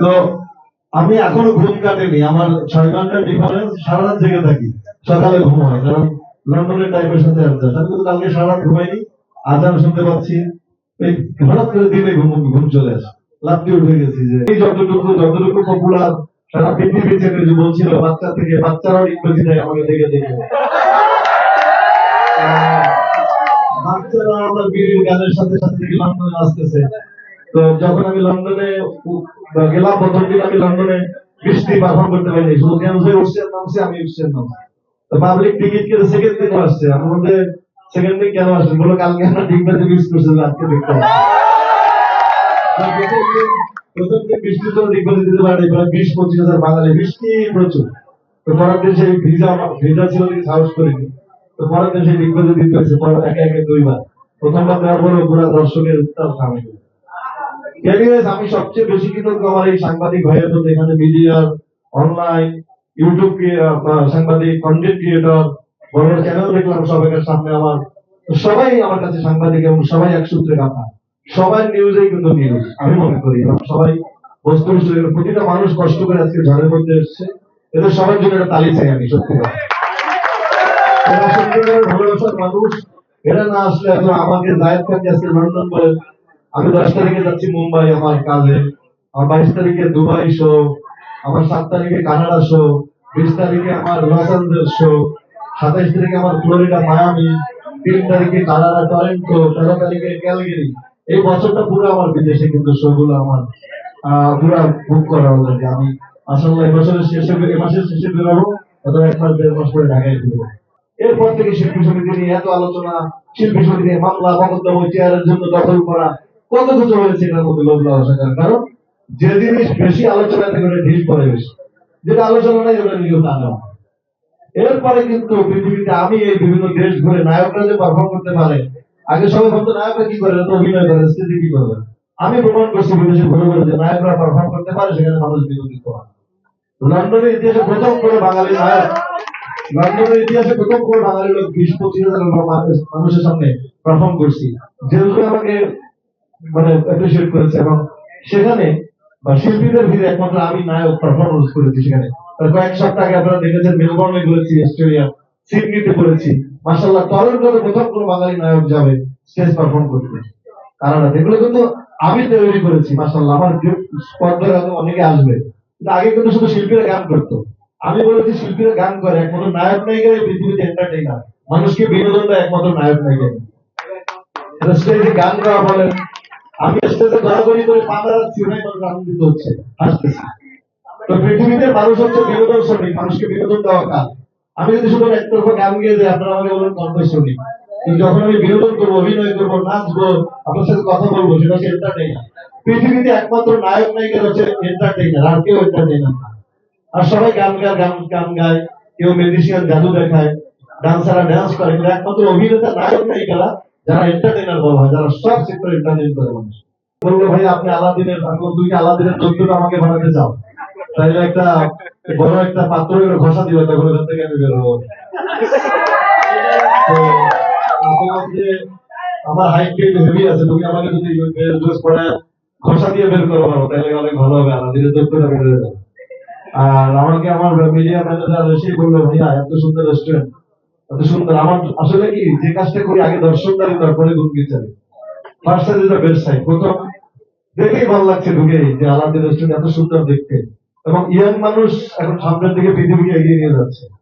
তো আমি এখনও ঘুম কাটেনি, আমার ছয় ঘণ্টার ডিফারেন্স সারা রাত জেগে থাকি, সকালে ঘুম হয়, কারণ লন্ডনের টাইপের সাথে আমি কিন্তু কালকে সারা রাত ঘুমাইনি আজান শুনতে পাচ্ছি, এই হঠাৎ করে দিনে ঘুম ঘুম চলে আসে। লাফতে উঠে গেছি যে, এই যতটুকু যতটুকু পপুলার সারা পৃথিবী চেনে যে বলছিল, বাচ্চা থেকে বাচ্চারাও ইংরেজি নেয় আমাকে দেখে দেখে। লন্ডনে আমি লন্ডনে নামছে, আমি আসছে। আমার মধ্যে সেকেন্ড কেন আসছে আজকে প্রথম তো বিশ, পঁচিশ হাজার বাঙালি বৃষ্টি প্রচুর। তো পরের দিন সেই ভিজা ভিজা ছিল সাহস করিনি। তো হয়েছে, পরে একে একে দুইবার। প্রথমবার দেওয়ার পরে দর্শকের উত্তাপ আমি সবচেয়ে বেশি কৃতজ্ঞ আমার এই সাংবাদিক ভাইয়ের প্রতি এখানে মিডিয়ার অনলাইন ইউটিউব সাংবাদিক কন্টেন্ট ক্রিয়েটর বড় চ্যানেল দেখলাম সবাইকার সামনে আমার। সবাই আমার কাছে সাংবাদিক এবং সবাই এক সূত্রে কথা। নিউজেই কিন্তু নিউজ আমি মনে করি। সবাই এবং প্রতিটা মানুষ কষ্ট করে আজকে ঝড়ের মধ্যে এসছে। এদের সবার জন্য একটা তালি চাই আমি, সত্যি কথা। আমি দশ তারিখে যাচ্ছি মুম্বাই, আমার কাজে। আমার বাইশ তারিখে দুবাই শো আমার সাত তারিখে কানাডা শো বিশ তারিখে আমার লস অ্যাঞ্জেলস শো সাতাইশ তারিখে আমার ফ্লোরিডা, মায়ামি, তিন তারিখে কানাডা টরেন্টো, তেরো তারিখে ক্যালগেরি। এই বছরটা পুরো আমার বিদেশে কিন্তু শো গুলো আমার পুরো বুক করা অলরেডি আমি আসলে এই বছরের শেষে এই মাসের শেষে বেরোবো, অথবা এক মাস, দেড় মাস পরে ঢাকায় ফিরবো। এরপর থেকে শিল্পী সমিতি নিয়ে এত আলোচনা, শিল্পী সমিতি মামলা, মকদ্দম চেয়ারের জন্য দখল করা, কত কিছু হয়েছে এটার মধ্যে লোভ লালসা করার কারণ যে জিনিস বেশি আলোচনা করে ঢিল পড়ে বেশি। যেটা আলোচনা নাই, ওটা নিয়েও টানা এরপরে কিন্তু পৃথিবীতে আমি এই বিভিন্ন দেশ ঘুরে নায়করা যে পারফর্ম করতে পারে, আগে সবাই ভাবতো নায়করা কি করে? তো অভিনয় করে, স্টেজে কি করবে? আমি প্রমাণ করছি বিদেশে ঘুরে ঘুরে যে নায়করা পারফর্ম করতে পারে, সেখানে মানুষ বিনোদিত হয়। লন্ডনের ইতিহাসে প্রথম করে বাঙালি নায়ক বাঙালি মানুষের সামনে করছি। যেহেতু আমাকে মানে অ্যাপ্রিসিয়েট করেছে এবং সেখানে, বা শিল্পীদের ভিড়ে একমাত্র আমি নায়ক পারফরমেন্স করেছি সেখানে। কয়েক সপ্তাহ আগে আপনারা দেখেছেন অস্ট্রেলিয়া, সিডনিতে করেছি মাসাল্লাহ প্রথম কোনো বাঙালি নায়ক যাবে স্টেজ পারফর্ম করতে। কানাডাতে এগুলো কিন্তু আমি তৈরি করেছি মাসাল্লাহ আমার অনেকে আসবে। কিন্তু আগে কিন্তু শুধু শিল্পীরা গান করতো। আমি বলেছি শিল্পীরা গান করে, একমাত্র নায়ক নায়িকা পৃথিবীতে এন্টারটেইনার মানুষকে বিনোদন দেয় একমাত্র নায়ক স্টেজে গান বলেন আমি স্টেজে করে পা দাঁড়াচ্ছি ওরাই মানুষ আনন্দিত হচ্ছে তো পৃথিবীতে মানুষ হচ্ছে বিনোদন শ্রমিক মানুষকে বিনোদন দেওয়া কাজ। আমি যদি শুধু একতরফা গান গিয়ে যাই, আপনারা আমাকে বলেন কণ্ঠ যখন আমি বিনোদন করব, অভিনয় করব, নাচবো, আপনার সাথে কথা বলব, সেটা হচ্ছে এন্টারটেইনার পৃথিবীতে একমাত্র নায়ক নায়িকা হচ্ছে এন্টারটেইনার আর কেউ এন্টারটেইনার না। আর সবাই গান গায় গান গান গায় কেউ ম্যাজিশিয়ান জাদু দেখায় ডান্সাররা ডান্স করে কিন্তু একমাত্র অভিনেতা নায়ক নায়িকারা যারা এন্টারটেইনার বলা হয় যারা সব সেক্টর এন্টারটেইন করে মানুষ বলল ভাই আপনি আলাদিনের এখন দুইটা আলাদিনের চোদ্দটা আমাকে বানাতে চাও তাইলে একটা বড় একটা পাত্র ঘষা দিবে তখন ওখান থেকে আমি বের হব আমার হাইট একটু হেভি আছে তুমি আমাকে যদি ঘষা দিয়ে বের করো তাহলে অনেক ভালো হবে আলাদিনের চোদ্দটা বের হয়ে যাবে আর আমাকে আমার মিডিয়া ম্যানেজার এসে বলল, ভাইয়া, এত সুন্দর রেস্টুরেন্ট এত সুন্দর। আমার আসলে কি, যে কাজটা করি, আগে দর্শকদারি তারপরে গুণ চাই ফার্স্ট ইজ বেস্ট সাইড প্রথম, দেখেই ভালো লাগছে ঢুকে, যে আলাদা রেস্টুরেন্ট এত সুন্দর দেখতে। এবং ইয়াং মানুষ এখন সামনের দিকে পৃথিবীকে এগিয়ে নিয়ে যাচ্ছে।